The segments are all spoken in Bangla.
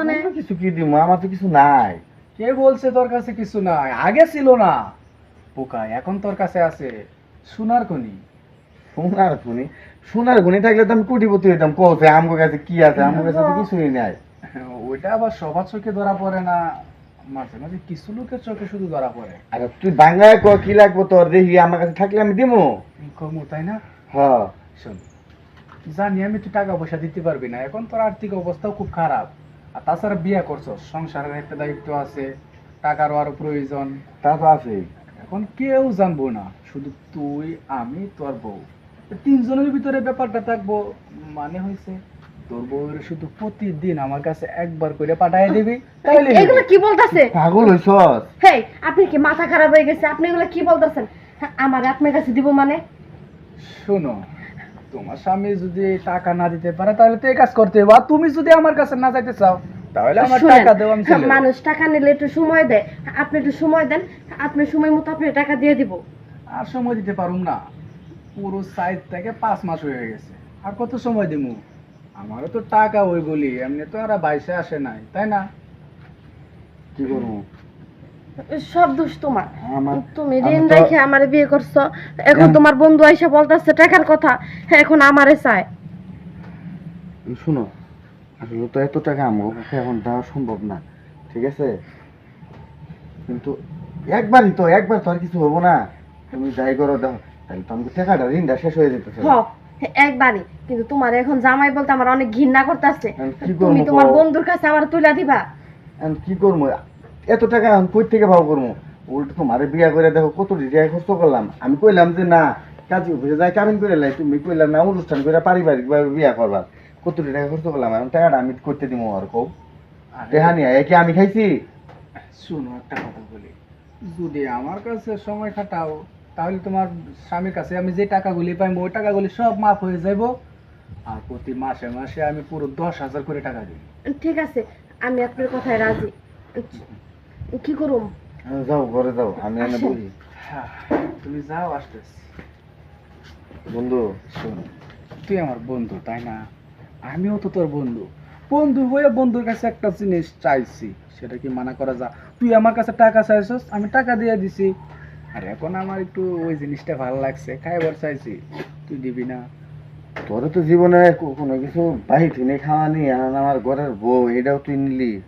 মানে? কিছু কি দিব আমার তো কিছু নাই। কে বলছে তোর কাছে কিছু নাই? আগে ছিল না। পোকা এখন তোর কাছে আছে। সোনার খনি। সোনার খুনি? সোনার খুনি থাকলে তো আমি কোটিপতি হইতাম। কৌছে আমার কাছে কি আছে? আমার কাছে তো কিছুই নাই। ওইটা আবার সবার চোখে ধরা পড়ে না। মাঝে মাঝে কিছু লোকের চোখে শুধু ধরা পড়ে। আর তুই বাংলায় ক কি লাগবো তোর? দেখি আমার কাছে থাকলে আমি দিমু। কমু তাই না? হ। শোন জানি আমি তুই টাকা পয়সা দিতে পারবি না। এখন তোর আর্থিক অবস্থাও খুব খারাপ। আর তাছাড়া বিয়ে করছ সংসারের একটা দায়িত্ব আছে টাকারও আরও প্রয়োজন। তা তো আছে এখন কেউ জানব না শুধু তুই আমি তোর বউ। তিনজনের ভিতরে ব্যাপারটা থাকব মানে হয়েছে তোর বউয়ের শুধু প্রতিদিন আমার কাছে একবার করে পাঠায় দিবি তাইলে এগুলো কি বলতাছে? পাগল হইছস? হেই আপনি কি মাথা খারাপ হয়ে গেছে? আপনি এগুলো কি বলতেছেন? আমার আপনার কাছে দিব মানে? শোনো তোমার স্বামী যদি টাকা না দিতে পারে তাহলে তো এই কাজ করতে হবে আর তুমি যদি আমার কাছে না যাইতে চাও তাহলে আমার টাকা দেও আমি চলে মানুষ টাকা নিলে একটু সময় দেয়। আপনি একটু সময় দেন আপনি সময় মতো আপনি টাকা দিয়ে দিব। আর সময় দিতে পারুম না। পুরো সাইড থেকে পাঁচ মাস হয়ে গেছে। আর কত সময় দিমু? আমারও তো টাকা ওই বলি এমনি তো আর বাইসে আসে নাই তাই না? কি করব? সব দোষ তোমার। তুমি ঋণ রেখে আমারে বিয়ে করছ এখন এখন- তোমার বন্ধু আইসা বলতাছে টাকার কথা এখন আমারে চায়। শুনো আসলে তো এত টাকা আমার কাছে এখন দেওয়া সম্ভব না ঠিক আছে? কিন্তু একবারই তো একবার তো আর কিছু হব না। তুমি যাই করো দাও। তাহলে তো আমাকে টাকাটা ঋণটা শেষ হয়ে যেতেছে। একবারই। কিন্তু তোমার এখন জামাই বলতে আমার অনেক ঘৃণা করতেছে। আমি তুমি তোমার বন্ধুর কাছে আমার তুলে দিবা। আমি কি করব? এত টাকা আমি কই থেকে ভাব করব? উল্টো তোমারে বিয়া করে দেখো কত টাকা খরচ করলাম। আমি কইলাম যে না কাজী অফিসে যাই কামিন করে লাই তুমি কইলাম না অনুষ্ঠান করে পারিবারিক ভাবে বিয়া করবা। কত টাকা খরচ করলাম? আমি টাকাটা আমি করতে দিব আর কও। আরে, টেহা নিয়ে এ কি আমি খাইছি? শোনো একটা কথা বলি। যদি আমার কাছে সময় কাটাও তাহলে তোমার স্বামীর কাছে আমি যে টাকাগুলি পাইবো ওই টাকাগুলি সব মাফ হয়ে যাইব। আর প্রতি মাসে মাসে আমি পুরো দশ হাজার করে টাকা দিই। ঠিক আছে আমি আপনার কথায় রাজি। কি করুম? যাও ঘরে যাও আমি এনে বলি। হ্যাঁ, তুমি যাও আসতেছি। বন্ধু। শোন তুই আমার বন্ধু তাই না? আমিও তো তোর বন্ধু। বন্ধু হয়ে বন্ধুর কাছে একটা জিনিস চাইছি সেটা কি মানা করা যা। তুই আমার কাছে টাকা চাইছস আমি টাকা দিয়ে দিছি। আর এখন আমার একটু ওই জিনিসটা ভালো লাগছে খাইবার চাইছি। তুই দিবি না। তোর তো জীবনে কোনো কিছু বাহির থেকে খাওয়া নি আর আমার ঘরের বউ এটাও তুই নিলি।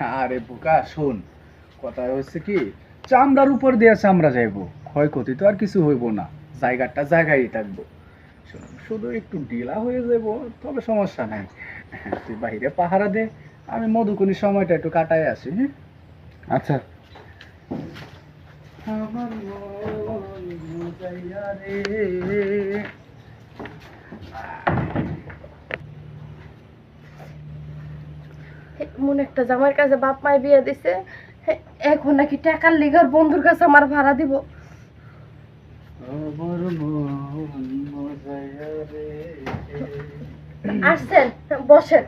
আরে বোকা শোন। কথা হচ্ছে কি চামড়ার উপর দিয়ে চামড়া যাইবো। ক্ষয়ক্ষতি তো আর কিছু হইব না। জায়গাটা জায়গায় থাকব। শুধু একটু ঢিলা হয়ে যাব তবে সমস্যা নাই। তুই বাইরে পাহারা দে আমি মধুকুনি সময়টা একটু কাটাই আসি হ্যাঁ? আচ্ছা। আমার রে। মনে একটা জামাইয়ের কাছে বাপ মায় বিয়ে দিছে এখন নাকি টাকার লিগার বন্ধুর কাছে আমার ভাড়া দিব। আমার মন আসছেন বসেন।